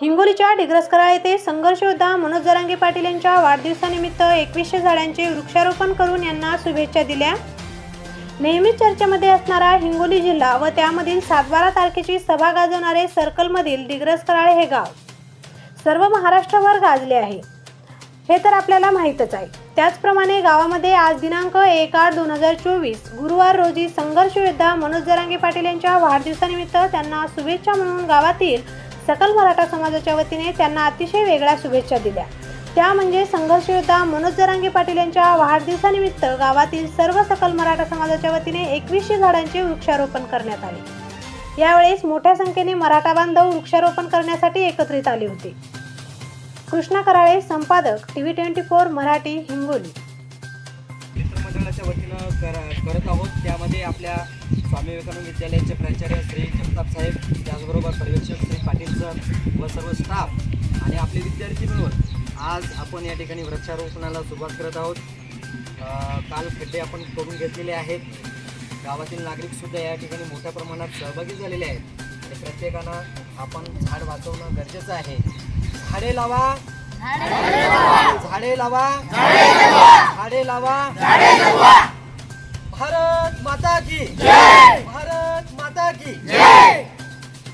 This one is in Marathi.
हिंगोलीच्या डिग्रसकराळ येथे संघर्ष योद्धा मनोज जरांगे पाटील यांच्या वाढदिवसानिमित्त एकवीसशे झाडांचे वृक्षारोपण करून यांना शुभेच्छा दिल्या. नेहमीच चर्चेमध्ये असणारा हिंगोली जिल्हा व त्यामधील सातबारा तारखेची सभा गाजवणारे सर्कलमधील डिग्रस कराळे हे गाव सर्व महाराष्ट्रभर गाजले आहे. हे तर आपल्याला माहीतच आहे. त्याचप्रमाणे गावामध्ये आज दिनांक एक आठ दोन हजार चोवीस गुरुवार रोजी संघर्ष योद्धा मनोज जरांगे पाटील यांच्या वाढदिवसानिमित्त त्यांना शुभेच्छा म्हणून गावातील सकल मराठा समाजाच्या वतीने त्यांना अतिशय वेगळ्या शुभेच्छा दिल्या. त्या म्हणजे संघर्ष योद्धा मनोज जरांगे पाटील यांच्या वाढदिवसानिमित्त गावातील सर्व सकल मराठा समाजाच्या वतीने एकवीसशे झाडांचे वृक्षारोपण करण्यात आले. यावेळेस मोठ्या संख्येने मराठा बांधव वृक्षारोपण करण्यासाठी एकत्रित आले होते. कृष्णा कराळे संपादक TV twenty four Marathi Hingoli. वतीनं कर करत आहोत. त्यामध्ये आपल्या स्वामी विवेकानंद विद्यालयाचे प्राचार्य श्री जगताप साहेब त्याचबरोबर सर व सर्व स्टाफ आणि आपले विद्यार्थी मिळून आज आपण या ठिकाणी वृक्षारोपणाला सुरुवात करत आहोत. काल खड्डे आपण करून घेतलेले आहेत. गावातील नागरिकसुद्धा या ठिकाणी मोठ्या प्रमाणात सहभागी झालेले आहेत. आणि प्रत्येकानं आपण झाड वाचवणं गरजेचं आहे. झाडे लावा. झाडे लावा. झाडे लावा. भारत माता की भारत माता की